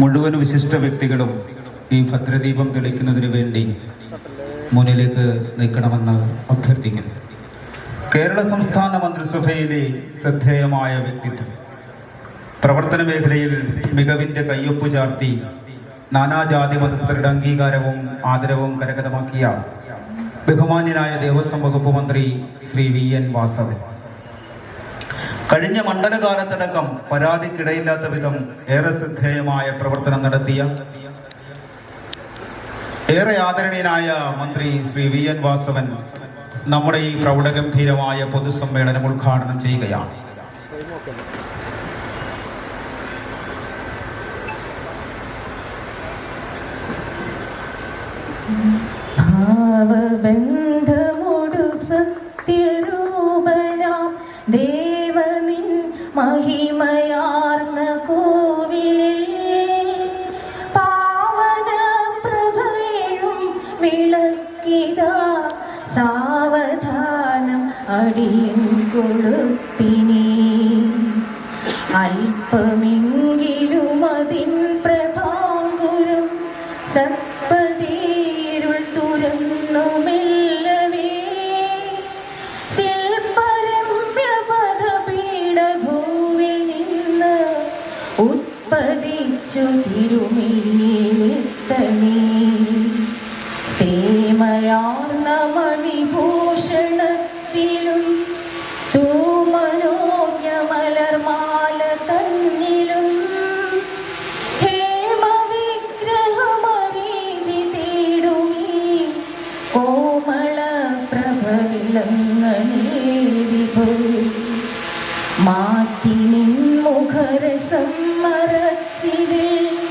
മുഴുവൻ വിശിഷ്ട വ്യക്തികളും ഈ ഭദ്രദീപം തെളിക്കുന്നതിന് വേണ്ടി മുന്നിലേക്ക് നിൽക്കണമെന്ന് അഭ്യർത്ഥിക്കുന്നു. കേരള സംസ്ഥാന മന്ത്രിസഭയിലെ ശ്രദ്ധേയമായ വ്യക്തിത്വം. പ്രവർത്തന മേഖലയിൽ മികവിന്റെ കയ്യൊപ്പ് ചാർത്തി നാനാജാതി മതസ്ഥരുടെ അംഗീകാരവും ആദരവും കരഗതമാക്കിയ ബഹുമാന്യനായ ദേവസ്വം വകുപ്പ് മന്ത്രി ശ്രീ വി എൻ വാസവൻ. കഴിഞ്ഞ മണ്ഡലകാലത്തടക്കം പരാതിക്കിടയില്ലാത്ത വിധം ഏറെ ശ്രദ്ധേയമായ പ്രവർത്തനം നടത്തിയ ഏറെ ആദരണീയനായ മന്ത്രി ശ്രീ വി എൻ വാസവൻ നമ്മുടെ ഈ പ്രൗഢഗംഭീരമായ പൊതുസമ്മേളനം ഉദ്ഘാടനം ചെയ്യുകയാണ്. ബന്ധമോടു സത്യരൂപനാം ദേവനിൻ മഹിമയാർന്ന കോവിലിൽ പാവന പ്രഭയും വിളക്കിത സാവധാനം അടിയും കൊളുത്തിനേ. അല്പമെങ്കിലും അതിൻ പ്രഭാങ്കുരം സത്പതീരുൾ ഉത്പതിച്ചു തിരുമേത്തണേ സേമയാർന്ന മണിഭൂഷണത്തിലും തൂമനോജ്ഞമലർമാല തന്നിലും ഹേമവിഗ്രഹമരീചി തേടുമീ കോമള പ്രഭവിളങ്ങണേ വിഭു മാറ്റി നിൻ മുഖരസം മറച്ചിതിൽ പോറ്റി